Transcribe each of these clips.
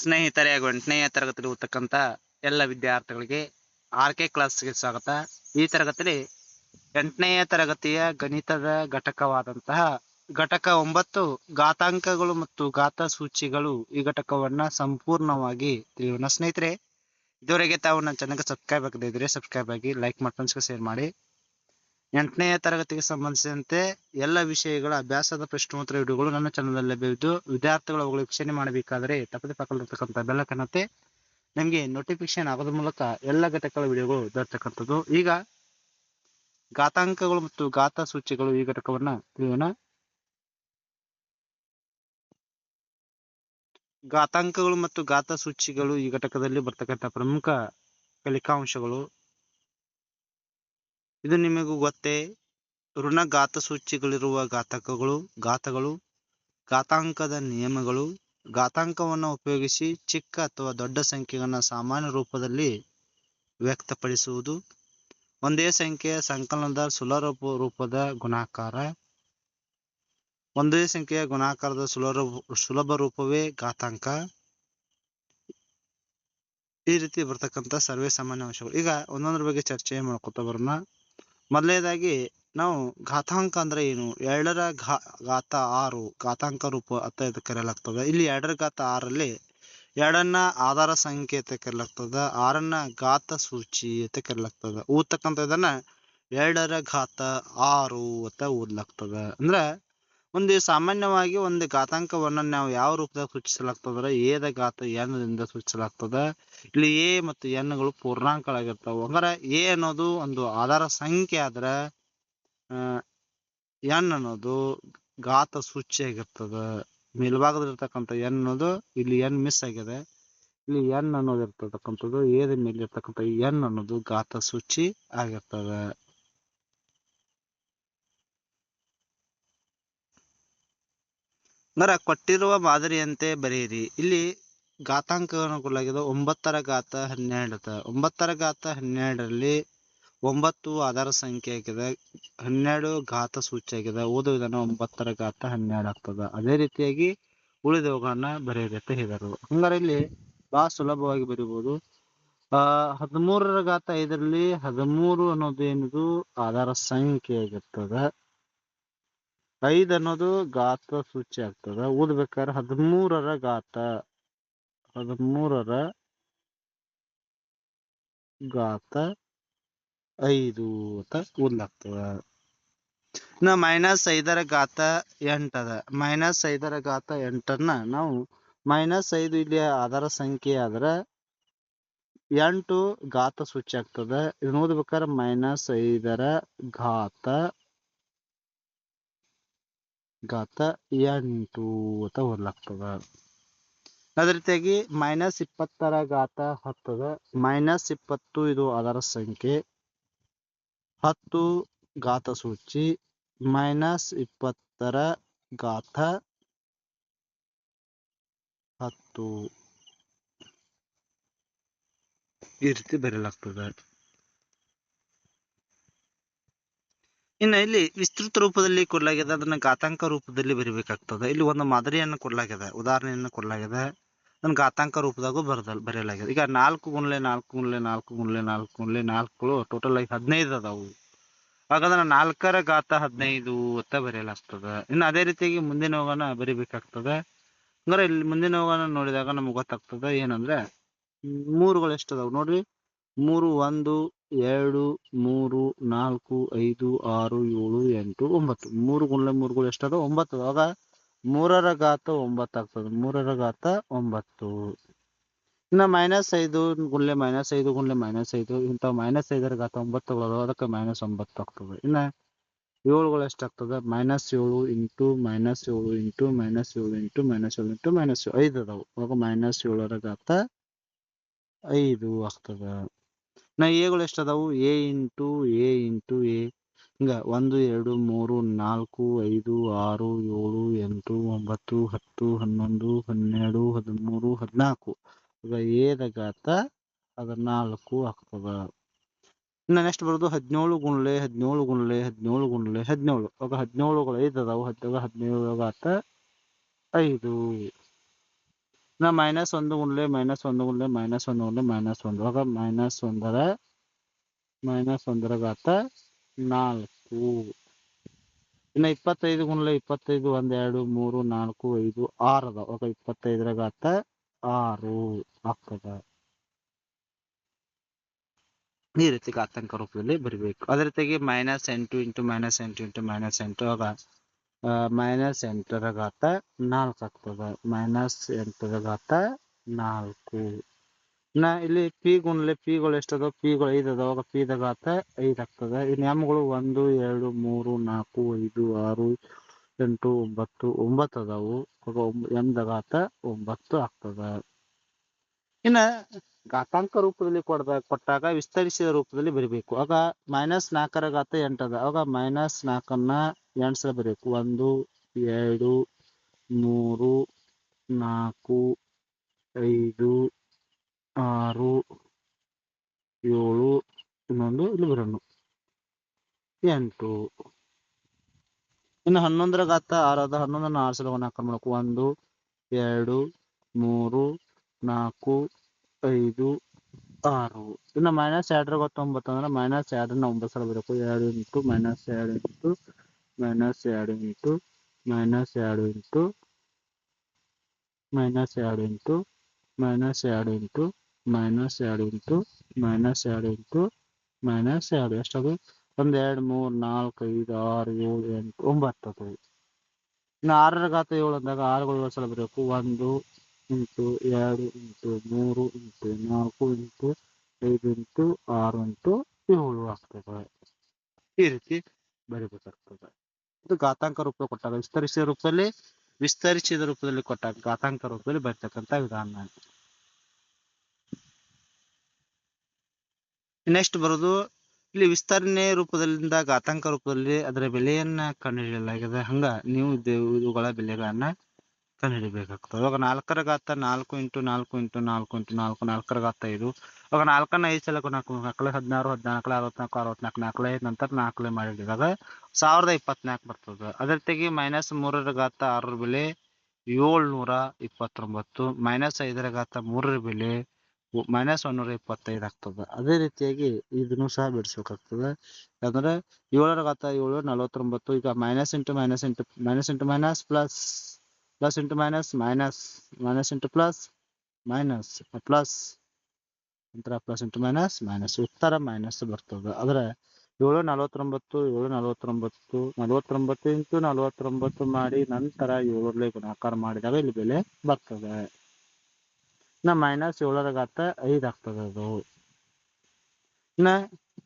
ಸ್ನೇಹಿತರೆ ಹಾಗೂ ಎಂಟನೆಯ ತರಗತಿಯಲ್ಲಿ ಓದ್ತಕ್ಕಂತ ಎಲ್ಲ ವಿದ್ಯಾರ್ಥಿಗಳಿಗೆ ಆರ್ ಕೆ ಕ್ಲಾಸ್ಗೆ ಸ್ವಾಗತ. ಈ ತರಗತಿಯಲ್ಲಿ ಎಂಟನೆಯ ತರಗತಿಯ ಗಣಿತದ ಘಟಕವಾದಂತಹ ಘಟಕ ಒಂಬತ್ತು ಘಾತಾಂಕಗಳು ಮತ್ತು ಘಾತ ಸೂಚಿಗಳು ಈ ಘಟಕವನ್ನ ಸಂಪೂರ್ಣವಾಗಿ ತಿಳಿಯೋಣ. ಸ್ನೇಹಿತರೆ, ಇದುವರೆಗೆ ತಾವು ನನ್ನ ಚಾನಲ್ಗೆ ಸಬ್ಸ್ಕ್ರೈಬ್ ಆಗದಿದ್ರೆ ಸಬ್ಸ್ಕ್ರೈಬ್ ಆಗಿ ಲೈಕ್ ಮಾಡಿ ಫ್ರೆಂಡ್ಸ್ಗೆ ಶೇರ್ ಮಾಡಿ. ಎಂಟನೆಯ ತರಗತಿಗೆ ಸಂಬಂಧಿಸಿದಂತೆ ಎಲ್ಲ ವಿಷಯಗಳ ಅಭ್ಯಾಸದ ಪ್ರಶ್ನೋತ್ತರ ವಿಡಿಯೋಗಳು ನನ್ನ ಚಾನಲ್ ಲಭ್ಯವಿದ್ದು, ವಿದ್ಯಾರ್ಥಿಗಳು ಅವುಗಳ ವೀಕ್ಷಣೆ ಮಾಡಬೇಕಾದರೆ ತಪ್ಪದೆ ಪಕ್ಕದಲ್ಲಿರ್ತಕ್ಕಂಥ ಬೆಲ್ಲ ಕನತೆ ನಿಮಗೆ ನೋಟಿಫಿಕೇಶನ್ ಆಗೋದ್ರ ಮೂಲಕ ಎಲ್ಲ ಘಟಕಗಳ ವಿಡಿಯೋಗಳು ದೊರೆತಕ್ಕಂಥದ್ದು ಈಗ ಘಾತಾಂಕಗಳು ಮತ್ತು ಘಾತ ಸೂಚಿಗಳು ಈ ಘಟಕವನ್ನ ತಿಳಿಯೋಣ. ಘಾತಾಂಕಗಳು ಮತ್ತು ಘಾತ ಸೂಚಿಗಳು ಈ ಘಟಕದಲ್ಲಿ ಬರ್ತಕ್ಕಂಥ ಪ್ರಮುಖ ಕಲಿಕಾಂಶಗಳು ಇದು ನಿಮಗೂ ಗೊತ್ತೇ. ಋಣ ಘಾತ ಸೂಚಿಗಳಿರುವ ಘಾತಕಗಳು, ಘಾತಗಳು, ಘಾತಾಂಕದ ನಿಯಮಗಳು. ಘಾತಾಂಕವನ್ನು ಉಪಯೋಗಿಸಿ ಚಿಕ್ಕ ಅಥವಾ ದೊಡ್ಡ ಸಂಖ್ಯೆಗಳನ್ನು ಸಾಮಾನ್ಯ ರೂಪದಲ್ಲಿ ವ್ಯಕ್ತಪಡಿಸುವುದು. ಒಂದೇ ಸಂಖ್ಯೆಯ ಸಂಕಲನದ ಸುಲಭ ರೂಪದ ಗುಣಾಕಾರ. ಒಂದೇ ಸಂಖ್ಯೆಯ ಗುಣಾಕಾರದ ಸುಲಭ ಸುಲಭ ರೂಪವೇ ಘಾತಾಂಕ. ಈ ರೀತಿ ಬರ್ತಕ್ಕಂಥ ಸರ್ವೇ ಸಾಮಾನ್ಯ ಅಂಶಗಳು. ಈಗ ಒಂದೊಂದ್ರ ಬಗ್ಗೆ ಚರ್ಚೆ ಮಾಡ್ಕೊತಾ ಬರೋಣ. ಮೊದಲನೇದಾಗಿ ನಾವು ಘಾತಾಂಕ ಅಂದ್ರೆ ಏನು? ಎರಡರ ಘಾ, ಘಾತ ಆರು, ಘಾತಾಂಕ ರೂಪ ಅಂತ ಇದು ಕರೆಯಲಾಗ್ತದೆ. ಇಲ್ಲಿ ಎರಡರ ಘಾತ ಆರಲ್ಲಿ ಎರಡನ್ನ ಆಧಾರ ಸಂಖ್ಯೆ ಅಂತ ಕರೆಯಲಾಗ್ತದ, ಆರನ್ನ ಘಾತ ಸೂಚಿ ಅಂತ ಕರೆಯಲಾಗ್ತದ. ಓದ್ತಕ್ಕಂಥ ಇದನ್ನ ಎರಡರ ಘಾತ ಆರು ಅಂತ ಓದ್ಲಾಗ್ತದ. ಅಂದ್ರ ಒಂದು ಸಾಮಾನ್ಯವಾಗಿ ಒಂದು ಘಾತಾಂಕವನ್ನ ನಾವು ಯಾವ ರೂಪದಾಗ ಸೂಚಿಸಲಾಗ್ತದ? ಏದ ಘಾತ ಎನ್ ದಿಂದ ಸೂಚಿಸಲಾಗ್ತದ. ಇಲ್ಲಿ ಎ ಮತ್ತು ಎನ್ಗಳು ಪೂರ್ಣಾಂಕಗಳಾಗಿರ್ತಾವ. ಅಂದ್ರೆ ಎ ಅನ್ನೋದು ಒಂದು ಆಧಾರ ಸಂಖ್ಯೆ ಆದ್ರ ಎನ್ ಅನ್ನೋದು ಘಾತ ಸೂಚಿಯಾಗಿರ್ತದ ಮೇಲ್ಭಾಗದಲ್ಲಿರ್ತಕ್ಕಂಥ ಎನ್ ಅನ್ನೋದು ಇಲ್ಲಿ ಎನ್ ಮಿಸ್ ಆಗಿದೆ. ಇಲ್ಲಿ ಎನ್ ಅನ್ನೋದು ಇರ್ತಕ್ಕಂಥದ್ದು ಏದ ಮೇಲೆ ಇರ್ತಕ್ಕಂಥ ಎನ್ ಅನ್ನೋದು ಘಾತ ಸೂಚಿ ಆಗಿರ್ತದ. ಹಂಗಾರ ಕೊಟ್ಟಿರುವ ಮಾದರಿಯಂತೆ ಬರೆಯಿರಿ. ಇಲ್ಲಿ ಘಾತಾಂಕ ಕೊಡಲಾಗಿದೆ ಒಂಬತ್ತರ ಘಾತ ಹನ್ನೆರಡು ಒಂಬತ್ತರ ಘಾತ ಹನ್ನೆರಡರಲ್ಲಿ ಒಂಬತ್ತು ಆಧಾರ ಸಂಖ್ಯೆ ಆಗಿದೆ. ಹನ್ನೆರಡು ಘಾತ ಸೂಚಿ ಆಗಿದೆ. ಓದೋ ವಿಧಾನ ಒಂಬತ್ತರ ಘಾತ ಹನ್ನೆರಡು ಆಗ್ತದ. ಅದೇ ರೀತಿಯಾಗಿ ಉಳಿದವುಗಳನ್ನ ಬರೆಯಬೇಕು ಹೇಳಿದರು. ಹಂಗಾರೆ ಇಲ್ಲಿ ಬಹಳ ಸುಲಭವಾಗಿ ಬರೀಬಹುದು ಆ, ಹದಿಮೂರರ ಘಾತ ಐದರಲ್ಲಿ ಹದಿಮೂರು ಅನ್ನೋದು ಏನಿದು? ಆಧಾರ ಸಂಖ್ಯೆ ಆಗಿರ್ತದ. ಐದ್ ಅನ್ನೋದು ಗಾತ್ರ ಸೂಚಿ ಆಗ್ತದ. ಓದ್ಬೇಕಾದ್ರೆ ಹದಿಮೂರರ ಘಾತ ಹದಿಮೂರರ ಘಾತ ಐದು ಅಂತ ಓದ್ಲಾಗ್ತದ. ಇನ್ನ ಮೈನಸ್ ಐದರ ಘಾತ ಎಂಟದ ಮೈನಸ್ ಐದರ ಘಾತ ಎಂಟನ್ನ ನಾವು ಮೈನಸ್ ಐದು ಇಲ್ಲಿ ಆಧಾರ ಸಂಖ್ಯೆ ಆದ್ರ ಎಂಟು ಘಾತ ಸೂಚಿ ಆಗ್ತದ. ಇದನ್ನ ಓದ್ಬೇಕಾದ್ರೆ ಮೈನಸ್ ಐದರ ಘಾತ ಘಾತ ಎಂಟು ಅಂತ ಓದ್ಲಾಗ್ತದ. ಅದೇ ರೀತಿಯಾಗಿ ಮೈನಸ್ ಇಪ್ಪತ್ತರ ಘಾತ ಹತ್ತದ. ಮೈನಸ್ ಇಪ್ಪತ್ತು ಇದು ಅದರ ಸಂಖ್ಯೆ. ಹತ್ತು ಘಾತ ಸೂಚಿ. ಮೈನಸ್ ಇಪ್ಪತ್ತರ ಘಾತ ಹತ್ತು. ಈ ರೀತಿ ಬರೆಯಲಾಗ್ತದೆ ಇನ್ನ ಇಲ್ಲಿ ವಿಸ್ತೃತ ರೂಪದಲ್ಲಿ ಕೊಡಲಾಗಿದೆ, ಅದನ್ನ ಘಾತಾಂಕ ರೂಪದಲ್ಲಿ ಬರಿಬೇಕಾಗ್ತದೆ. ಇಲ್ಲಿ ಒಂದು ಮಾದರಿಯನ್ನು ಕೊಡಲಾಗಿದೆ, ಉದಾಹರಣೆಯನ್ನು ಕೊಡಲಾಗಿದೆ. ಅದನ್ನ ಘಾತಾಂಕ ರೂಪದಾಗೂ ಬರದಲ್ಲ ಬರೆಯಲಾಗಿದೆ. ಈಗ ನಾಲ್ಕು ಗುಣಲೆ ನಾಲ್ಕು ಗುಣಲೆ ನಾಲ್ಕು ಗುಣಲೆ ನಾಲ್ಕು ಗುಣಲೆ ನಾಲ್ಕುಗಳು ಟೋಟಲ್ ಆಗಿ ಹದಿನೈದು ಅದಾವು. ಹಾಗಾದ್ರೆ ನಾಲ್ಕರ ಘಾತ ಹದಿನೈದು ಅಂತ ಬರೆಯಲಾಗ್ತದೆ. ಇನ್ನು ಅದೇ ರೀತಿಯಾಗಿ ಮುಂದಿನ ಹೋಗೋಣ ಬರಿಬೇಕಾಗ್ತದೆ. ಅಂದ್ರೆ ಇಲ್ಲಿ ಮುಂದಿನ ಹೋಗೋಣ ನೋಡಿದಾಗ ನಮ್ಗೆ ಗೊತ್ತಾಗ್ತದೆ ಏನಂದ್ರೆ, ಮೂರುಗಳು ಎಷ್ಟು ಅದಾವು ನೋಡ್ರಿ. ಮೂರು, ಒಂದು ಎರಡು, ಮೂರು, ನಾಲ್ಕು, ಐದು, ಆರು, ಏಳು, ಎಂಟು, ಒಂಬತ್ತು. ಮೂರು ಗುಣಲೆ ಮೂರುಗಳು ಎಷ್ಟದ ಒಂಬತ್ತು. ಅವಾಗ ಮೂರರ ಘಾತ ಒಂಬತ್ತು ಮೂರರ ಘಾತ ಒಂಬತ್ತು. ಇನ್ನ ಮೈನಸ್ ಐದು ಗುಣಲೆ ಮೈನಸ್ ಐದು ಗುಣಲೆ ಮೈನಸ್ ಐದು. ಇಂಥ ಮೈನಸ್ ಐದರ ಘಾತ ಒಂಬತ್ತುಗಳು ಅದಕ್ಕೆ ಮೈನಸ್ ಒಂಬತ್ತು ಆಗ್ತದೆ. ಇನ್ನ ಏಳುಗಳು ಎಷ್ಟಾಗ್ತದೆ ಮೈನಸ್ ಏಳು ಇಂಟು ಮೈನಸ್ ಏಳು ಇಂಟು ಮೈನಸ್ ಏಳು ಇಂಟು ಮೈನಸ್ ಏಳು ಇಂಟು ಮೈನಸ್ ಐದು ಅದಾವು. ಅವಾಗ ಮೈನಸ್ ಏಳರ ಘಾತ ಐದು ಆಗ್ತದ. ನಾ ಎಗಳು ಎಷ್ಟದಾವು? A into A into A. ಹಿಂಗ, ಒಂದು, ಎರಡು, ಮೂರು, ನಾಲ್ಕು, ಐದು, ಆರು, ಏಳು, ಎಂಟು, ಒಂಬತ್ತು, ಹತ್ತು, ಹನ್ನೊಂದು, ಹನ್ನೆರಡು, ಹದಿಮೂರು, ಹದಿನಾಲ್ಕು. ಈಗ ಗಾತ ಘಾತ ಹದಿನಾಲ್ಕು ಆಗ್ತದ. ಇನ್ನ ನೆಕ್ಸ್ಟ್ ಬರೋದು ಹದಿನೇಳು ಗುಣಲೆ ಹದಿನೇಳು ಗುಣಲೆ ಹದಿನೇಳು ಗುಣಲೆ, ಹದಿನೇಳು. ಅವಾಗ ಹದಿನೇಳುಗಳು ಐದು ಅದಾವು ಹದಿನೇಳು ಹದಿನೇಳು ಆತ ಐದು. ನಾ ಮೈನಸ್ ಒಂದು ಗುಂಡ್ಲೆ ಮೈನಸ್ ಒಂದು ಗುಂಡ್ಲೆ ಮೈನಸ್ ಒಂದು ಗುಂಡ್ಲೆ ಮೈನಸ್ ಒಂದು. ಆಗ ಮೈನಸ್ ಒಂದರ ಮೈನಸ್ ಒಂದರ ಘಾತ ನಾಲ್ಕು. ಇನ್ನ ಇಪ್ಪತ್ತೈದು ಗುಂಡ್ಲೆ ಇಪ್ಪತ್ತೈದು ಒಂದು ಎರಡು ಮೂರು, ನಾಲ್ಕು, ಐದು, ಆರು ಅದಾವ. ಆಗ ಇಪ್ಪತ್ತೈದರ ಘಾತ ಆರು ಆಗ್ತದ. ಈ ರೀತಿ ಘಾತಾಂಕ ರೂಪದಲ್ಲಿ ಬರಿಬೇಕು. ಅದೇ ರೀತಿಯಾಗಿ ಮೈನಸ್ ಎಂಟು ಇಂಟು ಮೈನಸ್ ಎಂಟು ಇಂಟು ಮೈನಸ್ ಎಂಟು ಆಗ ಮೈನಸ್ ಎಂಟರ ಘಾತ ನಾಲ್ಕು ಆಗ್ತದ. ಮೈನಸ್ ಎಂಟರ ಘಾತ ನಾಲ್ಕು. ಇನ್ನ ಇಲ್ಲಿ ಪಿ ಗುಣಲೆ ಪಿಗಳು ಎಷ್ಟದ? ಪಿಗಳು ಐದು ಅದಾವ. ಅವಾಗ ಪಿದ ಘಾತ ಐದು ಆಗ್ತದ. ಇನ್ನು ಎಮ್ಗಳು ಒಂದು, ಎರಡು, ಮೂರು, ನಾಲ್ಕು, ಐದು, ಆರು, ಎಂಟು, ಒಂಬತ್ತು ಒಂಬತ್ತು ಅದಾವು. ಎಂದ ಘಾತ ಒಂಬತ್ತು ಆಗ್ತದ. ಇನ್ನ ಘಾತಾಂಕ ರೂಪದಲ್ಲಿ ಕೊಡ್ದ, ಕೊಟ್ಟಾಗ ವಿಸ್ತರಿಸಿದ ರೂಪದಲ್ಲಿ ಬರಿಬೇಕು. ಆಗ ಮೈನಸ್ ನಾಲ್ಕರ ಘಾತ ಎಂಟದ ಅವಾಗ ಮೈನಸ್ ನಾಲ್ಕನ್ನ ಎಂಟು ಸಲ ಬರೀಬೇಕು. ಒಂದು, ಎರಡು, ಮೂರು, ನಾಲ್ಕು, ಐದು, ಆರು, ಏಳು, ಇನ್ನೊಂದು ಇಲ್ಲಿ ಬರೋಣ ಎಂಟು. ಇನ್ನು ಹನ್ನೊಂದರ ಘಾತ ಆರದ ಹನ್ನೊಂದನ್ನು ಆರು ಸಲ ಹಾಕೊಂಡು ಮಾಡಬೇಕು ಒಂದು, ಎರಡು, ಮೂರು, ನಾಲ್ಕು, ಐದು, ಆರು. ಇನ್ನು ಮೈನಸ್ ಎರಡರ ಗೊತ್ತೊಂಬತ್ತು ಅಂದ್ರೆ ಮೈನಸ್ ಎರಡನ್ನ ಒಂಬತ್ತು ಸಲ ಬರಬೇಕು. ಎರಡು ಇಂಟು ಮೈನಸ್ ಎರಡು into minus 7 into minus 7 into minus 7 into minus 7 into minus 7 into minus 7 into minus 7 ಎಷ್ಟಾಗಿ ಒಂದು ಎರಡು ಮೂರು ನಾಲ್ಕು ಐದು ಆರು ಏಳು ಎಂಟು ಒಂಬತ್ತು ಅದು ಇನ್ನು ಆರರ ಗಾತ ಏಳು ಅಂದಾಗ ಆರುಗಳು ಸಲ ಬರಬೇಕು ಒಂದು ಇಂಟು ಎರಡು ಇಂಟು ಮೂರು ಇಂಟು ನಾಲ್ಕು ಇಂಟು ಐದು ಇಂಟು ಆರು ಇಂಟು ಏಳು ಆಗ್ತದೆ ಈ ರೀತಿ ಬರಿಬೇಕಾಗ್ತದೆ ಇದು ಘಾತಾಂಕ ರೂಪ ಕೊಟ್ಟಾಗ ವಿಸ್ತರಿಸಿದ ರೂಪದಲ್ಲಿ ವಿಸ್ತರಿಸಿದ ರೂಪದಲ್ಲಿ ಕೊಟ್ಟಾಗ ಘಾತಾಂಕ ರೂಪದಲ್ಲಿ ಬರ್ತಕ್ಕಂಥ ವಿಧಾನ. ನೆಕ್ಸ್ಟ್ ಬರೋದು, ಇಲ್ಲಿ ವಿಸ್ತರಣೆ ರೂಪದಲ್ಲಿಂದ ಘಾತಾಂಕ ರೂಪದಲ್ಲಿ ಅದರ ಬೆಲೆಯನ್ನ ಕಂಡುಹಿಡಿಯಲಾಗಿದೆ. ಹಂಗ ನೀವು ಇವುಗಳ ಬೆಲೆಗಳನ್ನ ಕಂಡುಹಿಡಿಬೇಕಾಗ್ತದೆ ಅವಾಗ ನಾಲ್ಕರ ಘಾತ ನಾಲ್ಕು ಇಂಟು ನಾಲ್ಕು ಇಂಟು ನಾಲ್ಕು ಇಂಟು ನಾಲ್ಕು, ನಾಲ್ಕರ ಘಾತ ಐದು. ಅವಾಗ ನಾಲ್ಕನ್ನ ಐದು ಸಲ ನಾಲ್ಕು ನಾಲ್ಕಲೆ ಹದಿನಾರು ಹದಿನಾಲ್ಕು ಅರವತ್ನಾಲ್ಕು ಅರವತ್ನಾಲ್ಕು ನಾಲ್ಕಲೆ ನಂತರ ನಾಲ್ಕಲೆ ಮಾಡಿದಾಗ ಸಾವಿರದ ಇಪ್ಪತ್ನಾಲ್ಕು ಬರ್ತದೆ. ಅದೇ ರೀತಿಯಾಗಿ ಮೈನಸ್ ಮೂರರ ಘಾತ ಆರರ ಬೆಲೆ ಏಳ್ನೂರ ಇಪ್ಪತ್ತೊಂಬತ್ತು ಮೈನಸ್ ಐದರ ಘಾತ ಮೂರರ ಬೆಲೆ ಮೈನಸ್ ಒಂದೂರ ಇಪ್ಪತ್ತೈದು ಆಗ್ತದೆ. ಅದೇ ರೀತಿಯಾಗಿ ಇದನ್ನು ಸಹ ಬಿಡಿಸ್ಬೇಕಾಗ್ತದೆ. ಯಾಕಂದ್ರೆ ಏಳರ ಘಾತ ಏಳು, ನಲವತ್ತೊಂಬತ್ತು, ಈಗ minus into minus into minus into minus plus plus into minus minus minus into plus minus plus ನಂತರ ಪ್ಲಸ್ ಇಂಟು ಮೈನಸ್ ಮೈನಸ್ ಉತ್ತರ ಮೈನಸ್ ಬರ್ತದೆ. ಆದ್ರೆ ಏಳು ನಲವತ್ತೊಂಬತ್ತು ಏಳು ನಲವತ್ತೊಂಬತ್ತು ನಲವತ್ತೊಂಬತ್ತು ಇಂಟು ನಲವತ್ತೊಂಬತ್ತು ಮಾಡಿ ನಂತರ ಏಳರಲ್ಲಿ ಗುಣಾಕಾರ ಮಾಡಿದಾಗ ಇಲ್ಲಿ ಬೆಲೆ ಬರ್ತದೆ. ನಾ ಮೈನಸ್ ಏಳರ ಗಾತ್ರ ಐದು ಆಗ್ತದೆ ಅದು. ಇನ್ನ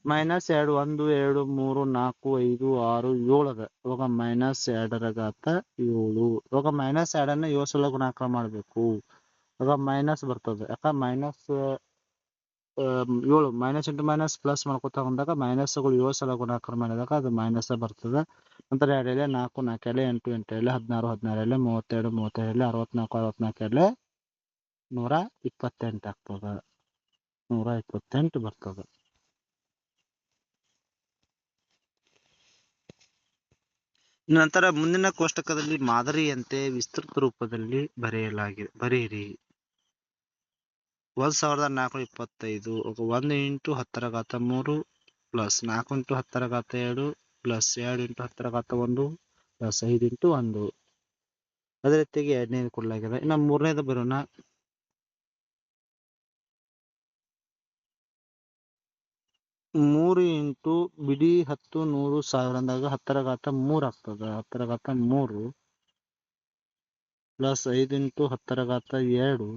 ಮೈನಸ್ ಎರಡು, ಒಂದು, ಎರಡು, ಮೂರು, ನಾಲ್ಕು, ಐದು, ಆರು ಏಳು ಅದ ಇವಾಗ ಮೈನಸ್ ಎರಡರ ಘಾತ ಏಳು. ಇವಾಗ ಮೈನಸ್ ಎರಡನ್ನ ಏಳು ಸಲ ಗುಣಾಕಾರ ಮಾಡಬೇಕು. ಇವಾಗ ಮೈನಸ್ ಬರ್ತದೆ. ಯಾಕ? ಮೈನಸ್ ಏಳು ಮೈನಸ್ ಇಂಟು ಮೈನಸ್ ಪ್ಲಸ್ ಮಾಡ್ಕೊತಾ ಬಂದಾಗ ಮೈನಸ್ಗಳು ಏಳು ಸಲ ಗುಣಾಕಾರ ಮಾಡಿದಾಗ ಅದು ಮೈನಸ್ ಬರ್ತದೆ. ನಂತರ ಎರಡು ಎಲೆ ನಾಲ್ಕು ನಾಲ್ಕು ಎಲೆ ಎಂಟು ಎಂಟು ಎಲೆ ಹದಿನಾರು ಹದಿನಾರು ಎಲೆ ಮೂವತ್ತೆರಡು ಮೂವತ್ತೆರಡು ಎಲೆ ಅರವತ್ನಾಲ್ಕು ಅರವತ್ನಾಲ್ಕು ಎಲೆ ನೂರ ಇಪ್ಪತ್ತೆಂಟು ಆಗ್ತದೆ. ನೂರ ಇಪ್ಪತ್ತೆಂಟು ಬರ್ತದೆ. ನಂತರ ಮುಂದಿನ ಕೋಷ್ಟಕದಲ್ಲಿ ಮಾದರಿಯಂತೆ ವಿಸ್ತೃತ ರೂಪದಲ್ಲಿ ಬರೆಯಲಾಗಿದೆ ಬರೆಯಿರಿ. ಒಂದ್ ಸಾವಿರದ ನಾಲ್ಕುನೂರ ಇಪ್ಪತ್ತೈದು ಒಂದು ಇಂಟು ಹತ್ತರ ಘಾತ ಮೂರು ಪ್ಲಸ್ ನಾಲ್ಕು ಇಂಟು ಹತ್ತರ ಘಾತ ಎರಡು ಪ್ಲಸ್ ಎರಡು ಇಂಟು ಹತ್ತರ ಘಾತ ಒಂದು ಪ್ಲಸ್ ಐದು ಇಂಟು ಒಂದು. ಅದೇ ರೀತಿಯಾಗಿ ಎರಡನೇದು ಕೊಡಲಾಗಿದೆ. ಇನ್ನು ಮೂರನೇದು ಬರೋಣ. ಮೂರು ಇಂಟು ಬಿಡಿ ಹತ್ತು ನೂರು ಸಾವಿರ ಅಂದಾಗ ಹತ್ತರ ಘಾತ ಮೂರು ಆಗ್ತದೆ ಹತ್ತರ ಘಾತ ಮೂರು ಪ್ಲಸ್ ಐದು ಇಂಟು ಹತ್ತರ ಘಾತ ಎರಡು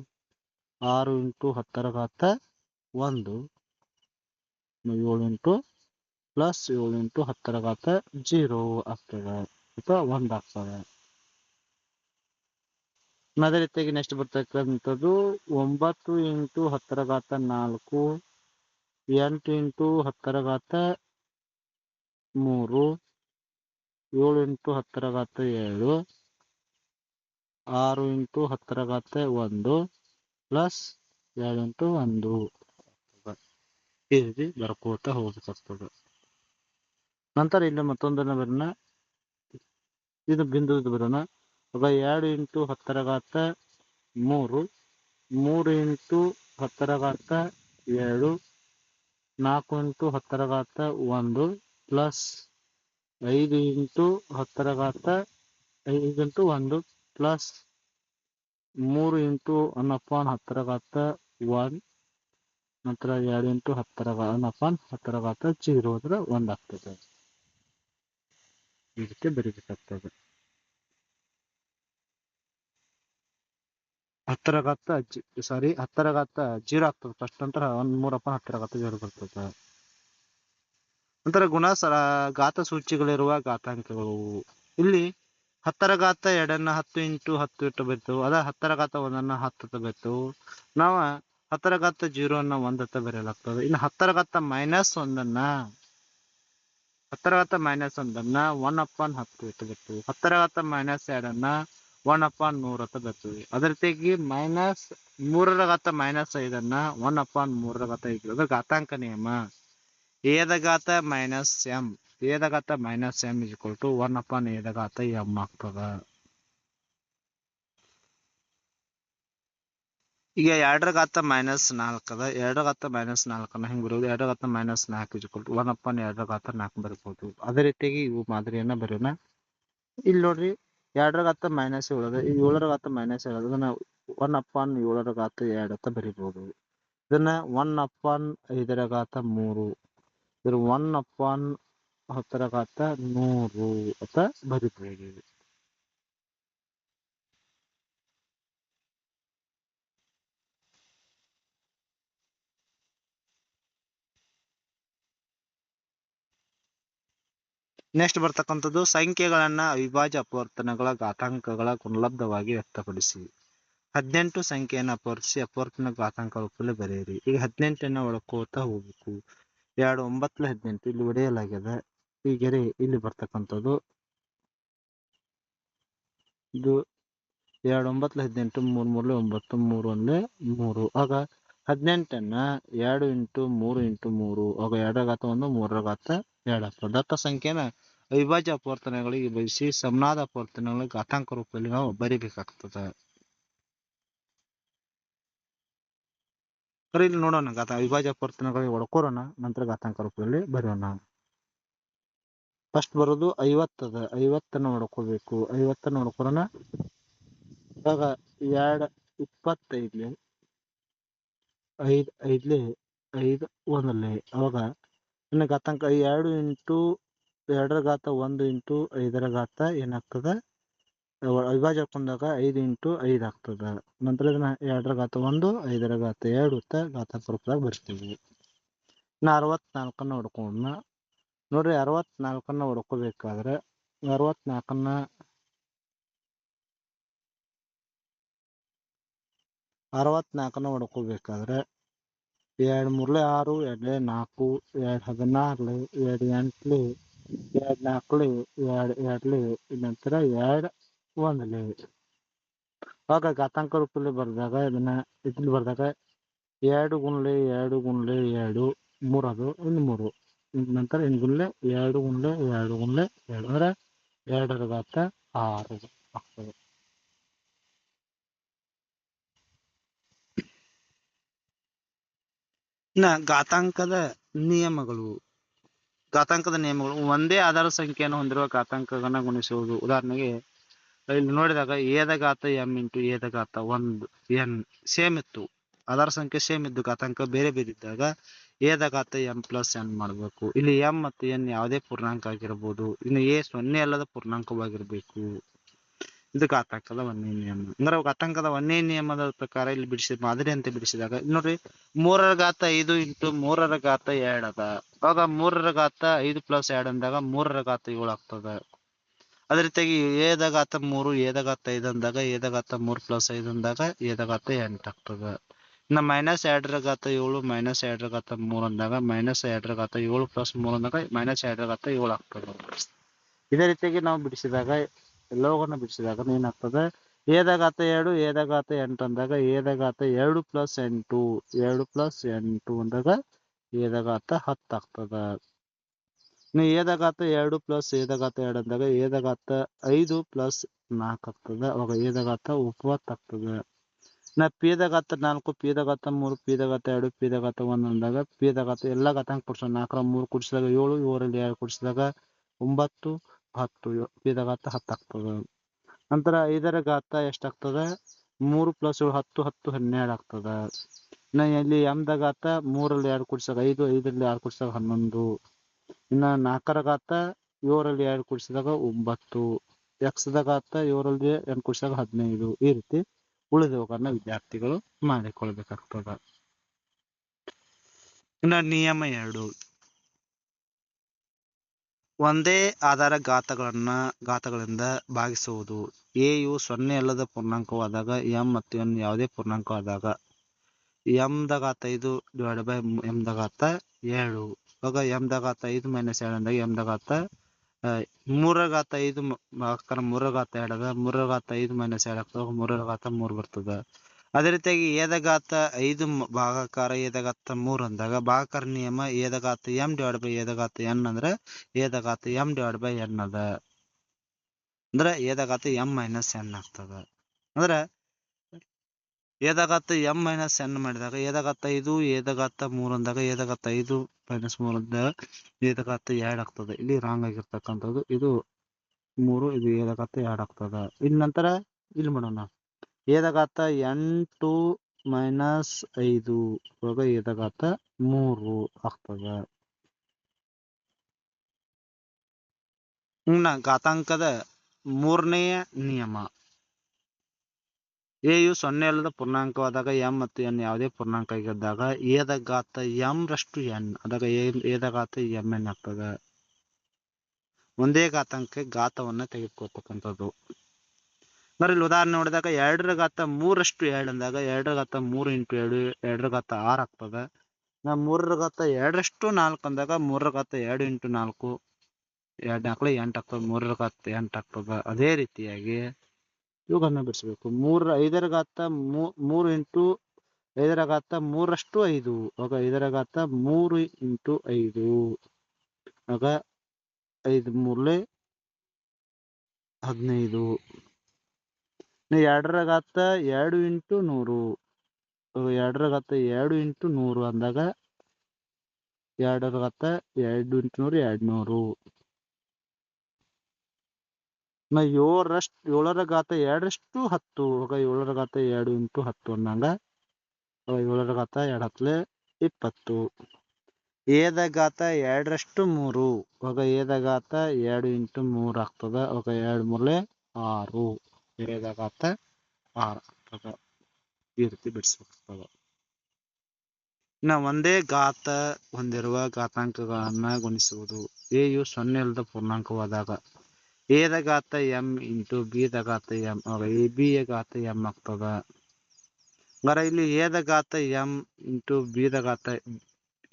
ಆರು ಇಂಟು ಹತ್ತರ ಘಾತ ಒಂದು. ಏಳು ಇಂಟು ಪ್ಲಸ್ ಏಳು ಇಂಟು ಹತ್ತರ ಘಾತ ಜೀರೋ ಆಗ್ತದೆ. ಅಥವಾ ಒಂದು ಆಗ್ತದೆ. ಅದೇ ರೀತಿಯಾಗಿ ನೆಕ್ಸ್ಟ್ ಬರ್ತಕ್ಕಂಥದ್ದು ಒಂಬತ್ತು ಇಂಟು ಹತ್ತರ ಘಾತ ನಾಲ್ಕು, ಎಂಟು ಇಂಟು ಹತ್ತರ ಘಾತ ಮೂರು ಏಳು ಇಂಟು ಹತ್ತರ ಘಾತ ಏಳು, ಆರು ಇಂಟು ಹತ್ತರ ಘಾತ ಒಂದು. ಪ್ಲಸ್ ಎರಡು ಇಂಟು ಒಂದು ಈ ರೀತಿ ಬರ್ಕೋತಾ ಹೋಗ್ಬೇಕಾಗ್ತದೆ ನಂತರ ಇಲ್ಲಿ ಮತ್ತೊಂದನ್ನ ಬರೋಣ. ಇದು ಬಿಂದು ಬರೋಣ. ಒಬ್ಬ ಎರಡು ಇಂಟು ಹತ್ತರ ಘಾತ ಮೂರು ಮೂರು ಇಂಟು ಹತ್ತರ ಏಳು, ನಾಲ್ಕು ಇಂಟು ಹತ್ತರ ಘಾತ ಒಂದು ಪ್ಲಸ್ ಐದು ಇಂಟು ಹತ್ತರ ಘಾತ ಐದು ಇಂಟು ಒಂದು ಪ್ಲಸ್ ಮೂರು ಇಂಟು ಹತ್ತರ ಘಾತ ಒನ್ ನಂತರ ಎರಡು ಇಂಟು ಹತ್ತರ ಒನ್ ಅಪಾನ್ ಹತ್ತರ ಘಾತ ಜೀರೋ ಅಂದ್ರೆ ಒಂದು ಆಗ್ತದೆ. ಇದಕ್ಕೆ ಬರೀಬೇಕಾಗ್ತದೆ. ಹತ್ತರ ಘಾತ ಸಾರಿ ಹತ್ತರ ಘಾತ ಜೀರೋ ಆಗ್ತದೆ ಫಸ್ಟ್ ನಂತರ ಒಂದ್ ಮೂರ್ ಅಪಾನ್ ಹತ್ತರ ಘಾತ ಜೀರೋ ಬರ್ತದೆ. ನಂತರ ಗುಣ ಸರ ಘಾತ ಸೂಚಿಗಳಿರುವ ಘಾತಾಂಕಗಳು. ಇಲ್ಲಿ ಹತ್ತರ ಘಾತ ಎರಡನ್ನ ಹತ್ತು ಇಂಟು ಹತ್ತು ಇಟ್ಟು ಬರ್ತೇವೆ ಅದ ಹತ್ತರ ಘಾತ ಒಂದನ್ನ ಹತ್ತು ಅಂತ ನಾವ ಹತ್ತರ ಘಾತ ಜೀರೋ ಅನ್ನ ಒಂದ್ ಅಂತ ಬರೆಯಲಾಗ್ತದೆ. ಇನ್ನು ಹತ್ತರ ಘಾತ ಮೈನಸ್ ಒಂದನ್ನ ಹತ್ತರ ಘಾತ ಮೈನಸ್ ಒಂದನ್ನ ಒನ್ ಅಪಾನ್ ಹತ್ತು ಇಟ್ಟು ಬರ್ತೇವೆ ಹತ್ತರ ಘಾತ ಮೈನಸ್ ಎರಡನ್ನ ಒನ್ ಅಪಾನ್ ನೂರ ಅಂತ ಬರ್ತೇವೆ ಅದೇ ರೀತಿಯಾಗಿ ಮೈನಸ್ ಮೂರರ ಘಾತ ಮೈನಸ್ ಐದನ್ನ ಒನ್ ಅಪಾನ್ ಮೂರರ ಘಾತ ಅದು ಘಾತಾಂಕ ನಿಯಮ ಏದ ಘಾತ ಮೈನಸ್ ಎಂ. ಏದ ಘಾತ minus M is equal to one upon ಏದ M ಆಗ್ತದ. ಈಗ ಎರಡರ ಘಾತ ಮೈನಸ್ ನಾಲ್ಕು ಅದ. ಎರಡರ ಘಾತ ಮೈನಸ್ ನಾಲ್ಕನ್ನ ಹೆಂಗ್ ಬರೋದು ಎರಡರ ಘಾತ ಮೈನಸ್ ನಾಲ್ಕು ಇಸ್ ಟು ಒನ್ ಅಪ್ಪನ್ ಎರಡರ ಘಾತ ನಾಲ್ಕು ಬರ್ಬೋದು. ಅದೇ ರೀತಿಯಾಗಿ ಇವು ಮಾದರಿಯನ್ನ ಬರೆಯೋಣ. ಇಲ್ಲಿ ನೋಡ್ರಿ ಎರಡರ ಘಾತ ಮೈನಸ್ ಏಳದ, ಈ ಏಳರ ಘಾತ ಮೈನಸ್ ಏಳದ ಅದನ್ನ ಒನ್ ಅಪ್ಪನ್ ಏಳರ ಘಾತ ಎರಡು ಅಂತ ಬರಿಬೋದು. ಇದನ್ನ ಒನ್ ಅಪಾನ್ ಐದರ ಘಾತ ಮೂರು, ಇದ್ರ ಒನ್ ಅಪಾನ್ ಹತ್ತರ ಘಾತ ನೂರು ಅಂತ ಬರಿಬಹುದು ನೆಕ್ಸ್ಟ್ ಬರ್ತಕ್ಕಂಥದ್ದು ಸಂಖ್ಯೆಗಳನ್ನ ಅವಿಭಾಜ್ಯ ಅಪವರ್ತನಗಳ ಘಾತಾಂಕಗಳ ಗುಣಲಬ್ಧವಾಗಿ ವ್ಯಕ್ತಪಡಿಸಿ. ಹದಿನೆಂಟು ಸಂಖ್ಯೆಯನ್ನು ಅಪವರ್ತಿಸಿ ಅಪವರ್ತನ ಘಾತಾಂಕ ರೂಪದಲ್ಲಿ ಬರೆಯಿರಿ. ಈಗ ಹದಿನೆಂಟನ್ನ ಒಳ್ಕೋತಾ ಹೋಗ್ಬೇಕು. ಎರಡು ಒಂಬತ್ತು ಹದಿನೆಂಟು ಇಲ್ಲಿ ಒಡೆಯಲಾಗ್ಯದ. ಈಗ ಗೆರೆ ಇಲ್ಲಿ ಬರ್ತಕ್ಕಂಥದ್ದು. ಇದು ಎರಡು ಒಂಬತ್ತು ಹದಿನೆಂಟು, ಮೂರ್ ಮೂರ್ಲೆ ಒಂಬತ್ತು, ಮೂರು ಒಂದ್ಲೆ ಮೂರು. ಆಗ ಹದಿನೆಂಟನ್ನ ಎರಡು ಇಂಟು ಮೂರು ಇಂಟು ಮೂರು. ಆಗ ಎರಡರ ಘಾತ ಒಂದು ಮೂರರ ಘಾತ ಎರಡು ಆಗ್ತದೆ. ದತ್ತ ಸಂಖ್ಯೆನ ಅವಿಭಾಜ್ಯ ಅಪವರ್ತನಗಳಿಗೆ ಬಯಸಿ ಸಮನಾದ ಅಪವರ್ತನಗಳ ಘಾತಾಂಕ ರೂಪದಲ್ಲಿ ನಾವು ಬರಿಬೇಕಾಗ್ತದೆ. ಇಲ್ಲಿ ನೋಡೋಣ. ಗಾತ ಅವಿಭಾಜ್ಯ ಅಪವರ್ತನಗಳಿಗೆ ಒಡ್ಕೋರೋಣ ನಂತರ ಘಾತಾಂಕ ರೂಪದಲ್ಲಿ ಬರೆಯೋಣ ಫಸ್ಟ್ ಬರೋದು ಐವತ್ತದ ಐವತ್ತನ್ನ ನೋಡ್ಕೋಬೇಕು, ಐವತ್ತನ್ನ ನೋಡ್ಕೊಳೋಣ. ಇವಾಗ ಎರಡು ಇಪ್ಪತ್ತೈದ್ಲೆ, ಐದು, ಐದ್ಲಿ, ಐದು, ಒಂದಲೆ. ಅವಾಗ ಇನ್ನು ಘಾತಾಂಕ ಎರಡು ಇಂಟು ಎರಡರ ಘಾತ ಒಂದು ಇಂಟು ಐದರ ಘಾತ ಏನಾಗ್ತದ? ಅವ- ಅವಿಭಾಜ್ಯ ಹಾಕೊಂಡಾಗ ಐದು ಇಂಟು ಐದು ಆಗ್ತದ. ನಂತರ ಇದನ್ನ ಎರಡರ ಘಾತ ಒಂದು, ಐದರ ಘಾತ ಎರಡು ಅಂತ ಸ್ವರೂಪದಾಗ ರೂಪದಾಗ ಬರ್ತೀವಿ. ಇನ್ನು ಅರವತ್ನಾಲ್ಕನ್ನು ಹೊಡ್ಕೊಂಡ ನೋಡ್ರಿ ಅರವತ್ನಾಲ್ಕನ್ನ ಹೊಡ್ಕೋಬೇಕಾದ್ರೆ ಅರವತ್ನಾಲ್ಕನ್ನ ಅರವತ್ನಾಲ್ಕನ್ನ ಹೊಡ್ಕೋಬೇಕಾದ್ರೆ ಎರಡು ಮೂರ್ಲೆ ಆರು ಎರಡ್ಲೆ ನಾಲ್ಕು, ಎರಡು ಹದಿನಾರು ಎರಡು ಎಂಟ್ಲಿ, ಎರಡು ನಾಲ್ಕಲಿ, ಎರಡು ಎರಡ್ಲಿ ನಂತರ ಎರಡು ಒಂದ್ಲಿ. ಆಗ ಘಾತಾಂಕ ರೂಪದಲ್ಲಿ ಬರೆದಾಗ ಇದನ್ನ ಇದ್ರಲ್ಲಿ ಬರೆದಾಗ ಎರಡು ಗುಣ್ಲಿ ಎರಡು ಗುಣ್ಲಿ ಎರಡು ಮೂರದು ಇನ್ನು ಮೂರು. ನಂತರ ಇನ್ ಗುಣ್ಲೆ? ಎರಡು ಉಂಡೆ ಎರಡು ಉಂಡೆ ಎರಡು ಅಂದ್ರೆ ಎರಡರ ಗಾತ್ರ ಆರು ಆಗ್ತದೆ ಘಾತಾಂಕದ ನಿಯಮಗಳು. ಘಾತಾಂಕದ ನಿಯಮಗಳು. ಒಂದೇ ಆಧಾರ ಸಂಖ್ಯೆಯನ್ನು ಹೊಂದಿರುವ ಘಾತಾಂಕಗಳನ್ನ ಗುಣಿಸುವುದು. ಉದಾಹರಣೆಗೆ, ಇಲ್ಲಿ ನೋಡಿದಾಗ ಏದ ಘಾತ ಎಂ ಇಂಟು ಏದ ಘಾತ ಒಂದು ಎನ್ ಸೇಮ್ ಇತ್ತು. ಆಧಾರ ಸಂಖ್ಯೆ ಸೇಮ್ ಇದ್ದು ಘಾತಾಂಕ ಬೇರೆ ಬೇರೆ ಇದ್ದಾಗ ಏದ ಘಾತ ಎಂ ಪ್ಲಸ್ ಎನ್ ಮಾಡಬೇಕು. ಇಲ್ಲಿ ಎಂ ಮತ್ತು ಎನ್ ಯಾವುದೇ ಪೂರ್ಣಾಂಕ ಆಗಿರಬಹುದು ಇನ್ನು ಎ ಸೊನ್ನೆ ಅಲ್ಲದ ಪೂರ್ಣಾಂಕವಾಗಿರಬೇಕು. ಇದು ಘಾತಾಂಕದ ಒಂದೇ ನಿಯಮ. ಅಂದ್ರೆ ಘಾತಾಂಕದ ಒಂದೇ ನಿಯಮದ ಪ್ರಕಾರ ಇಲ್ಲಿ ಬಿಡಿಸಿದ ಮಾದರಿ ಅಂತ ಬಿಡಿಸಿದಾಗ, ನೋಡ್ರಿ, ಮೂರರ ಘಾತ ಐದು ಇಂಟು ಮೂರರ ಘಾತ ಎರಡ್ ಅದ. ಅವಾಗ ಮೂರರ ಘಾತ ಐದು ಪ್ಲಸ್ ಎರಡ್ ಅಂದಾಗ ಮೂರರ ಘಾತ ಏಳು ಆಗ್ತದ. ಅದೇ ರೀತಿಯಾಗಿ ಏದ ಘಾತ ಮೂರು ಏದ ಘಾತ ಐದು ಅಂದಾಗ ಏದ ಘಾತ ಮೂರು ಪ್ಲಸ್ ಐದು ಅಂದಾಗ ಏದ ಘಾತ ಎಂಟು ಆಗ್ತದ. ಇನ್ನು ಮೈನಸ್ ಎರಡರ ಘಾತ ಏಳು ಮೈನಸ್ ಎರಡರ ಘಾತ ಮೂರ್ ಅಂದಾಗ ಮೈನಸ್ ಎರಡರ ಘಾತ ಏಳು ಪ್ಲಸ್ ಮೂರ್ ಅಂದಾಗ ಮೈನಸ್ ಎರಡರ ಘಾತ ಏಳು ಆಗ್ತದೆ. ಇದೇ ರೀತಿಯಾಗಿ ನಾವು ಬಿಡಿಸಿದಾಗ, ಎಲ್ಲವನ್ನ ಬಿಡಿಸಿದಾಗ ಏನಾಗ್ತದೆ? ಏದ ಘಾತ ಎರಡು ಏದ ಘಾತ ಎಂಟು ಅಂದಾಗ ಏದ ಘಾತ ಎರಡು ಪ್ಲಸ್ ಎಂಟು, ಎರಡು ಪ್ಲಸ್ ಎಂಟು ಅಂದಾಗ ಏದ ಘಾತ ಹತ್ತು ಆಗ್ತದ. ಏದ ಘಾತ ಎರಡು ಪ್ಲಸ್ ಏದ ಘಾತ ಎರಡು ಅಂದಾಗ ಏದ ಘಾತ ಐದು ಪ್ಲಸ್ ನಾಲ್ಕು ಆಗ್ತದ. ಅವಾಗ ಏದ ಘಾತ ಆಗ್ತದ. ನಾ ಪೀದಗಾತ ಘಾತ ನಾಲ್ಕು ಪಿದ ಘಾತ ಮೂರು ಪಿದ ಘಾತ ಎರಡು ಪಿದ ಘಾತ ಒಂದ್ ಅಂದಾಗ ಘಾತ ಎಲ್ಲ ಘಾತಾಂಕ ಕೊಡ್ಸೋಣ. ನಾಲ್ಕರ ಮೂರು ಕುಡಿಸಿದಾಗ ಏಳು ಏಳರಲ್ಲಿ ಎರಡು ಕುಡಿಸಿದಾಗ ಒಂಬತ್ತು, ಹತ್ತು ಪಿದ ಘಾತ ಹತ್ತು ಆಗ್ತದ. ನಂತರ ಐದರ ಘಾತ ಎಷ್ಟಾಗ್ತದ? ಮೂರು ಪ್ಲಸ್ ಏಳು ಹತ್ತು ಹತ್ತು ಹನ್ನೆರಡು ಆಗ್ತದ. ಇನ್ನ ಇಲ್ಲಿ ದಾಗ ಆತ ಮೂರಲ್ಲಿ ಎರಡು ಕುಡಿಸಿದಾಗ ಐದು, ಐದರಲ್ಲಿ ಎರಡು ಕೂಡ್ಸಿದಾಗ ಹನ್ನೊಂದು. ಇನ್ನ ನಾಲ್ಕರ ಘಾತ ಏಳರಲ್ಲಿ ಎರಡು ಕೂಡ್ಸಿದಾಗ ಒಂಬತ್ತು. ಎಕ್ಸ್ ದ ಘಾತ ಏಳರಲ್ಲಿ ಎರಡು ಕೂಡಿಸಿದಾಗ ಹದಿನೈದು. ಈ ರೀತಿ ಉಳಿದವುಗಳನ್ನ ವಿದ್ಯಾರ್ಥಿಗಳು ಮಾಡಿಕೊಳ್ಬೇಕಾಗ್ತದ. ಇನ್ನ ನಿಯಮ ಎರಡು. ಒಂದೇ ಆಧಾರ ಘಾತಗಳನ್ನ, ಘಾತಗಳಿಂದ ಭಾಗಿಸುವುದು. ಎ ಯು ಸೊನ್ನೆ ಅಲ್ಲದ ಪೂರ್ಣಾಂಕವಾದಾಗ, ಎಂ ಮತ್ತು ಎನ್ ಯಾವುದೇ ಪೂರ್ಣಾಂಕವಾದಾಗ. ಎಂ ದ ಘಾತ ಐದು ಡಿವೈಡ್ ಬೈ ಎಂ ದ ಘಾತ ಏಳು. ಇವಾಗ ಎಂ ದ ಘಾತ ಐದು ಮೈನಸ್ ಏಳು ಅಂದಾಗ ಎಂ ದ ಘಾತ ಘಾತ ಐದು ಹಾಕ್ತಾರ ಭಾಗಾಕಾರ ಮೂರರ ಘಾತ ಎರಡು ಅದ ಮೂರರ ಘಾತ ಐದು ಮೈನಸ್ ಎರಡು ಹಾಕ್ತಾವ ಮೂರರ ಘಾತ ಮೂರು ಬರ್ತದ. ಅದೇ ರೀತಿಯಾಗಿ ಏದಗಾತ ಐದು ಭಾಗಕಾರ ಭಾಗಾಕಾರ ಏದ ಘಾತ ಮೂರು ಅಂದಾಗ ಭಾಗಾಕಾರ ನಿಯಮ ಏದ ಘಾತ ಎಂ ಡಿವೈಡ್ ಬೈ ಏದ ಘಾತ ಎನ್ ಅಂದ್ರೆ ಏದ ಘಾತ ಎಂ ಡಿವೈಡ್ ಬೈ ಎನ್ ಅದ. ಅಂದ್ರೆ ಏದ ಘಾತ ಎಂ ಮೈನಸ್ ಎನ್ ಆಗ್ತದ. ಅಂದ್ರೆ ಏದ ಎಂ ಮೈನಸ್ ಎನ್ ಮಾಡಿದಾಗ ಏದಾಗತ್ತ ಐದು ಏದಾಗತ್ತ ಮೂರು ಅಂದಾಗ ಏದಾಗತ್ತ ಐದು ಮೈನಸ್ ಮೂರು ಅಂದಾಗ ಏದಾಗತ್ತ ಎರಡು ಆಗ್ತದೆ. ಇಲ್ಲಿ ರಾಂಗ್ ಆಗಿರ್ತಕ್ಕಂಥದ್ದು. ಇದು ಮೂರು, ಇದು ಏದಾಗತ್ತ ಎರಡು ಆಗ್ತದ. ಇನ್ ನಂತರ ಇಲ್ಲಿ ಮಾಡೋಣ. ಏದಾಗತ್ತ ಎಂಟು ಮೈನಸ್ ಐದು, ಇವಾಗ ಏದಾಗತ್ತ ಮೂರು ಆಗ್ತದ. ಇನ್ನ ಘಾತಾಂಕದ ಮೂರನೆಯ ನಿಯಮ. ಎ ಯು ಸೊನ್ನೆ ಅಲ್ಲದ ಪೂರ್ಣಾಂಕವಾದಾಗ ಎಂ ಮತ್ತು ಎನ್ ಯಾವುದೇ ಪೂರ್ಣಾಂಕ ಆಗಿದ್ದಾಗ ದ ಘಾತ ಎಂ ರಷ್ಟು ಎನ್. ಅದಾಗ ಎದ ಘಾತ ಎಂ ಎನ್ ಆಗ್ತದ. ಒಂದೇ ಘಾತಾಂಕ ಘಾತವನ್ನು ತೆಗೆದುಕೊಳ್ತಕ್ಕಂಥದ್ದು. ಅಂದ್ರೆ ಇಲ್ಲಿ ಉದಾಹರಣೆ ನೋಡಿದಾಗ ಎರಡರ ಘಾತ ಮೂರಷ್ಟು ಎರಡು ಅಂದಾಗ ಎರಡರ ಘಾತ ಮೂರು ಇಂಟು ಎರಡು, ಎರಡರ ಘಾತ ಆರು ಆಗ್ತದ. ನಾ ಮೂರರ ಘಾತ ಎರಡರಷ್ಟು ನಾಲ್ಕು ಅಂದಾಗ ಮೂರರ ಘಾತ ಎರಡು ಇಂಟು ನಾಲ್ಕು, ಎರಡು ನಾಲ್ಕು ಎಂಟು ಆಗ್ತದ. ಮೂರರ ಘಾತ ಎಂಟು ಆಗ್ತದ. ಅದೇ ರೀತಿಯಾಗಿ ಇವುಗಳನ್ನ ಬಿಡಿಸ್ಬೇಕು. ಮೂರ ಐದರ ಘಾತ ಮೂರು ಇಂಟು ಐದರ ಘಾತ ಮೂರಷ್ಟು ಐದು. ಆಗ ಐದರ ಘಾತ ಮೂರು ಇಂಟು ಐದು. ಆಗ ಐದು ಮೂರಲೆ ಹದಿನೈದು. ಎರಡರ ಘಾತ ಎರಡು ಇಂಟು ನೂರು. ಎರಡರ ಘಾತ ಎರಡು ಇಂಟು ನೂರು ಅಂದಾಗ ಎರಡರ ಘಾತ ಎರಡು ಇಂಟು ನೂರು ಎರಡು ನೂರು ಇನ್ನ ಏಳರಷ್ಟು ಏಳರ ಘಾತ ಎರಡರಷ್ಟು ಹತ್ತು ಆಗ ಏಳರ ಘಾತ ಎರಡು ಇಂಟು ಹತ್ತು ಅನ್ನಂಗ. ಏಳರ ಘಾತ ಎರಡು ಹತ್ಲೆ ಇಪ್ಪತ್ತು. ಏದ ಘಾತ ಎರಡರಷ್ಟು ಮೂರು ಆಗ ಏದ ಘಾತ ಎರಡು ಇಂಟು ಮೂರು ಆಗ್ತದ ಆಗ ಎರಡು ಮೂರ್ಲೆ ಆರು. ಏದ ಘಾತ ಆರು ಆಗ್ತದ. ಈ ರೀತಿ ಬಿಡಿಸ್ಬೇಕಾಗ್ತದ. ಇನ್ನ ಒಂದೇ ಘಾತ ಹೊಂದಿರುವ ಘಾತಾಂಕಗಳನ್ನು ಗುಣಿಸುವುದು. ಎ ಯು ಸೊನ್ನೆ ಇಲ್ಲದ ಪೂರ್ಣಾಂಕವಾದಾಗ. ಎದ ಘಾತ ಎಂ ಇಂಟು ಬಿ ದ ಘಾತ ಎಂ ಅವಾಗ ಎ ಬಿ ಯ ಘಾತ ಎಂ ಆಗ್ತದ ಹಂಗಾರೆ ಇಲ್ಲಿ ಎದ ಘಾತ ಎಂ ಇಂಟು ಬಿ ದ ಘಾತ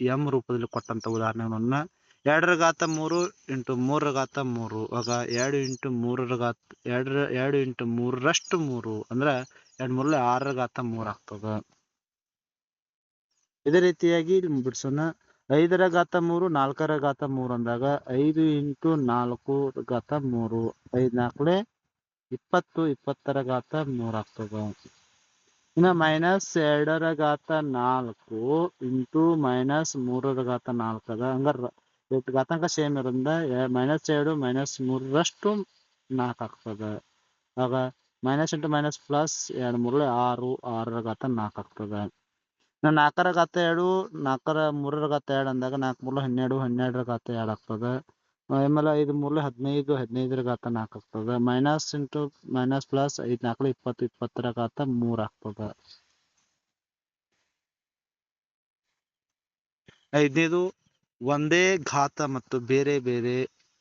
ಎಂ ರೂಪದಲ್ಲಿ ಕೊಟ್ಟಂತ ಉದಾಹರಣೆಗಳನ್ನ ಎರಡರ ಘಾತ ಮೂರು ಇಂಟು ಮೂರರ ಘಾತ ಮೂರು. ಆಗ ಎರಡು ಇಂಟು ಮೂರರ ಘಾತ ಎರಡರ ಎರಡು ಇಂಟು ಮೂರರಷ್ಟು ಮೂರು ಅಂದ್ರೆ ಎರಡು ಮೂರಲ್ಲಿ ಆರರ ಘಾತ ಮೂರು ಆಗ್ತದ. ಇದೇ ರೀತಿಯಾಗಿ ಇಲ್ಲಿ ಬಿಡಿಸೋಣ ಐದರ ಘಾತ ಮೂರು ನಾಲ್ಕರ ಘಾತ ಮೂರು ಅಂದಾಗ ಐದು ಇಂಟು ನಾಲ್ಕು ಘಾತ ಮೂರು. ಐದ್ ನಾಲ್ಕಲೆ ಇಪ್ಪತ್ತು ಇಪ್ಪತ್ತರ ಘಾತ ಮೂರು ಆಗ್ತದ. ಇನ್ನ ಮೈನಸ್ ಎರಡರ ಘಾತ ನಾಲ್ಕು ಇಂಟು ಮೈನಸ್ ಮೂರರ ಘಾತ ನಾಲ್ಕು ಅದ. ಹಂಗಾರ ಘಾತಾಂಕ ಸೇಮ್ ಇರೋದ್ರಿಂದ ಮೈನಸ್ ಎರಡು ಮೈನಸ್ ಮೂರರಷ್ಟು ನಾಲ್ಕು ಆಗ್ತದ. ಆಗ ಮೈನಸ್ ಇಂಟು ಮೈನಸ್ ಪ್ಲಸ್ ಎರಡು ಮೂರಲೆ ಆರು ಆರರ ಘಾತ ನಾಲ್ಕು ಆಗ್ತದ. ಇನ್ನ ನಾಲ್ಕರ ಘಾತ ಎರಡು, ನಾಲ್ಕರ ಮೂರರ ಘಾತ ಎರಡು ಅಂದಾಗ ನಾಲ್ಕು ಮೂರು, ಹನ್ನೆರಡು, ಹನ್ನೆರಡರ ಘಾತ ಎರಡು ಆಗ್ತದ. ಆಮೇಲೆ ಐದು ಮೂರು, ಹದಿನೈದು, ಹದಿನೈದರ ಘಾತ ನಾಲ್ಕು ಆಗ್ತದ. ಮೈನಸ್ ಇಂಟು ಮೈನಸ್ ಪ್ಲಸ್ ಐದ್, ನಾಲ್ಕು, ಇಪ್ಪತ್ತು, ಇಪ್ಪತ್ತರ ಗಾತ ಮೂರ್ ಆಗ್ತದ. ಐದನೇದು, ಒಂದೇ ಘಾತ ಮತ್ತು ಬೇರೆ ಬೇರೆ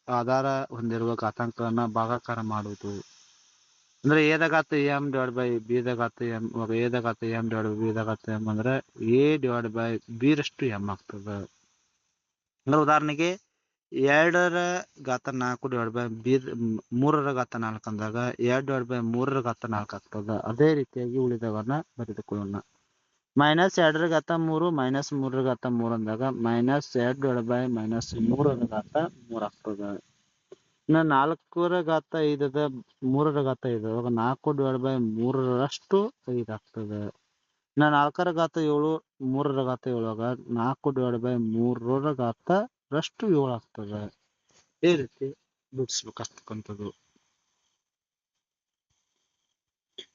ಆಧಾರ ಹೊಂದಿರುವ ಘಾತಾಂಕಗಳನ್ನ ಭಾಗಾಕಾರ ಮಾಡುವುದು. ಅಂದ್ರೆ ಏದ ಎಂ ಡಿವೈಡ್ ಬೈ ಬಿ ದ ಎಂ, ಇವಾಗ ಏದ ಎಂ ಡಿವೈಡ್ ಬೈ ಬಿ ದ ಎಂ ಅಂದ್ರೆ ಎ ಡಿವೈಡ್ ಬೈ ಬಿ ರಷ್ಟು ಎಂ ಆಗ್ತದ. ಅಂದ್ರೆ ಉದಾಹರಣೆಗೆ ಎರಡರ ಗಾತ ನಾಲ್ಕು ಡಿವೈಡ್ ಬೈ ಬಿ ಮೂರರ ಗಾತ ನಾಲ್ಕು ಅಂದಾಗ ಎರಡು ಡಿವೈಡ್ ಬೈ ಮೂರರ ಗಾತ ನಾಲ್ಕು ಆಗ್ತದ. ಅದೇ ರೀತಿಯಾಗಿ ಉಳಿದವನ್ನ ಬರೆದುಕೊಳ್ಳೋಣ. ಮೈನಸ್ ಎರಡರ ಘಾತ ಮೂರು ಮೈನಸ್ ಮೂರರ ಘಾತ ಮೂರು ಅಂದಾಗ ಮೈನಸ್ ಎರಡು ಡಿವೈಡ್ ಬೈ ಮೈನಸ್ ಮೂರರ ಗಾತ ಮೂರು ಆಗ್ತದ. ಇನ್ನ ನಾಲ್ಕರ ಘಾತ ಐದದ ಮೂರರ ಘಾತ ಐದು ಅವಾಗ ನಾಲ್ಕು ಡಿವೈಡ್ ಬೈ ಮೂರರಷ್ಟು ಐದು ಇನ್ನು ಇನ್ನ ನಾಲ್ಕರ ಘಾತ ಏಳು ಮೂರರ ಘಾತ ಏಳುವಾಗ ನಾಲ್ಕು ಡಿವೈಡ್ ಬೈ ಮೂರರ ಘಾತ ರಷ್ಟು ಏಳು ಆಗ್ತದೆ. ಈ ರೀತಿ ಬಿಡಿಸ್ಬೇಕಾಗ್ತಕ್ಕಂಥದ್ದು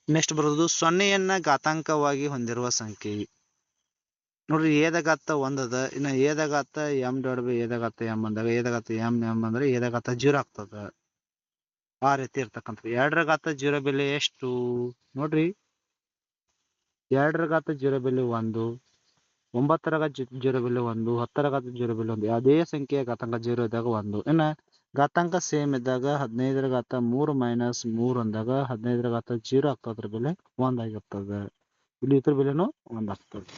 ನೆಕ್ಸ್ಟ್ ಬರೋದು ಸೊನ್ನೆಯನ್ನ ಘಾತಾಂಕವಾಗಿ ಹೊಂದಿರುವ ಸಂಖ್ಯೆ. ನೋಡ್ರಿ ಏದಗಾತ ಒಂದದ, ಇನ್ನ ಏದಗಾತ ಎಂ ಎಂ ಬಿ ಬೈ ಏದ ಘಾತ ಎಂ ಅಂದಾಗ ಏದಗಾತ ಎಂ ಎಂ ಅಂದ್ರೆ ಏದಗಾತ ಜೀರೋ ಆಗ್ತದ. ಆ ರೀತಿ ಇರ್ತಕ್ಕಂಥ ಎರಡರ ಘಾತ ಜೀರೋ ಬೆಲೆ ಎಷ್ಟು? ನೋಡ್ರಿ. ಎರಡರ ಘಾತ ಜೀರೋ ಬೆಲೆ ಒಂದು ಒಂಬತ್ತರ ಘಾತ ಜೀರೋ ಬೆಲೆ ಒಂದು ಹತ್ತರ ಘಾತ ಜೀರೋ ಬೆಲೆ ಒಂದು, ಯಾವುದೇ ಸಂಖ್ಯೆಯ ಘಾತಾಂಕ ಜೀರೋ ಇದ್ದಾಗ ಒಂದು. ಇನ್ನ ಘಾತಾಂಕ ಸೇಮ್ ಇದ್ದಾಗ ಹದಿನೈದರ ಘಾತ ಮೂರು ಮೈನಸ್ ಮೂರು ಅಂದಾಗ ಹದಿನೈದರ ಘಾತ ಜೀರೋ ಆಗ್ತದ್ರ ಬೆಲೆ ಒಂದಾಗಿರ್ತದ. ಇಲ್ಲಿ ಇದ್ರ ಬೆಲೆನೂ ಒಂದ್ ಆಗ್ತದೆ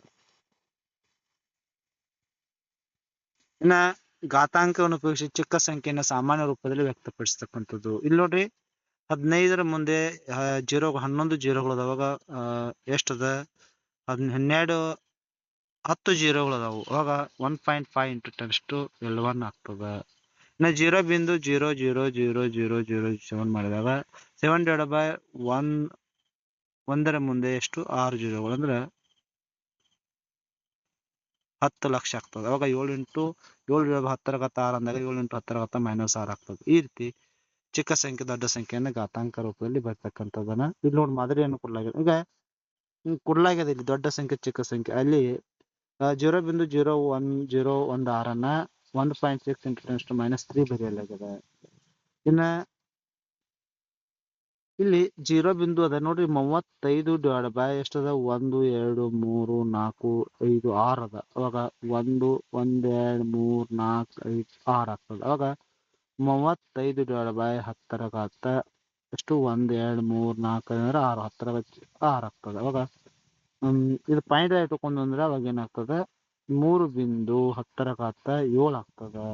ಇನ್ನ ಘಾತಾಂಕವನ್ನು ಉಪಯೋಗಿಸಿ ಚಿಕ್ಕ ಸಂಖ್ಯೆಯನ್ನು ಸಾಮಾನ್ಯ ರೂಪದಲ್ಲಿ ವ್ಯಕ್ತಪಡಿಸ್ತಕ್ಕಂಥದ್ದು. ಇಲ್ಲಿ ನೋಡ್ರಿ, ಹದಿನೈದರ ಮುಂದೆ ಜೀರೋ, ಹನ್ನೊಂದು ಜೀರೋಗಳು ಅದಾವಾಗ ಎಷ್ಟದ? ಹದ್ ಹನ್ನೆರಡು, ಹತ್ತು ಜೀರೋಗಳು ಅದಾವು ಅವಾಗ one point five into ಟೆನ್ಸ್ಟು L one ಆಗ್ತದ. ಇನ್ನು ಜೀರೋ ಬಿಂದು zero zero zero zero zero seven ಮಾಡಿದಾಗ ಸೆವೆನ್ ಡಿವೈಡ್ ಬೈ ಒನ್ ಒಂದರ ಮುಂದೆ ಎಷ್ಟು? ಆರು ಜೀರೋಗಳು. ಅಂದ್ರೆ ಹತ್ತು ಲಕ್ಷ ಆಗ್ತದೆ. ಅವಾಗ ಏಳು ಇಂಟು ಏಳು ಇವಾಗ ಹತ್ತರ ಘಾತ ಆರು ಅಂದಾಗ ಏಳು ಇಂಟು ಹತ್ತರ ಘಾತ ಮೈನಸ್ ಆರು ಆಗ್ತದೆ. ಈ ರೀತಿ ಚಿಕ್ಕ ಸಂಖ್ಯೆ, ದೊಡ್ಡ ಸಂಖ್ಯೆಯನ್ನು ಘಾತಾಂಕ ರೂಪದಲ್ಲಿ ಬರ್ತಕ್ಕಂಥದ್ದನ್ನ ಇಲ್ಲಿ ನೋಡಿ ಮಾದರಿಯನ್ನು ಕೊಡಲಾಗಿದೆ. ಈಗ ಕೊಡಲಾಗಿದೆ ಇಲ್ಲಿ ದೊಡ್ಡ ಸಂಖ್ಯೆ, ಚಿಕ್ಕ ಸಂಖ್ಯೆ. ಅಲ್ಲಿ ಜೀರೋ ಬಿಂದು ಜೀರೋ ಒನ್, ಜೀರೋ ಒಂದು ಆರನ್ನ ಒಂದು point six into tens minus three ಬರೆಯಲಾಗಿದೆ. ಇನ್ನ ಇಲ್ಲಿ ಜೀರೋ ಬಿಂದು ಅದ ನೋಡ್ರಿ, ಮೂವತ್ತೈದು ಡಿವೈಡ್ ಬೈ ಎಷ್ಟದ? ಒಂದು, ಎರಡು, ಮೂರು, ನಾಲ್ಕು, ಐದು, ಆರು ಅದ. ಅವಾಗ ಒಂದು, ಒಂದ್, ಎರಡ್, ಮೂರ್, ನಾಲ್ಕು, ಐದು, ಆರು ಆಗ್ತದ. ಅವಾಗ ಮೂವತ್ತೈದು ಡಿವೈಡ್ ಬೈ ಹತ್ತರ ಘಾತ ಎಷ್ಟು? ಒಂದು, ಎರಡು, ಮೂರು, ನಾಲ್ಕು ಅಂದ್ರೆ ಆರು, ಹತ್ತರ ಆರು ಆಗ್ತದೆ. ಅವಾಗ ಇದು ಪಾಯಿಂಟ್ ಇಟ್ಕೊಂಡು ಅಂದ್ರೆ ಅವಾಗ ಏನಾಗ್ತದೆ? ಮೂರು ಬಿಂದು ಹತ್ತರ ಘಾತ ಏಳು ಆಗ್ತದೆ.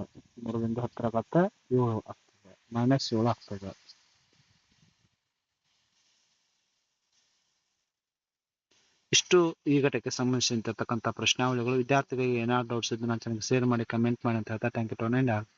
ಮೂರು ಬಿಂದು ಹತ್ತರ ಘಾತ ಏಳು ಆಗ್ತದೆ. ಮೈನಸ್ ಏಳು ಆಗ್ತದೆ. ಇಷ್ಟು ಈ ಘಟಕ್ಕೆ ಸಂಬಂಧಿಸಿರ್ತಕ್ಕಂಥ ಪ್ರಶ್ನಾವಳಿಗಳು. ವಿದ್ಯಾರ್ಥಿಗಳಿಗೆ ಏನಾದ್ರು ಡೌಟ್ಸ್ ಇದ್ದು ನನ್ನ ಶೇರ್ ಮಾಡಿ ಕಮೆಂಟ್ ಮಾಡಿ ಅಂತ ಹೇಳ್ತಾ ಥ್ಯಾಂಕ್ ಯು ಟು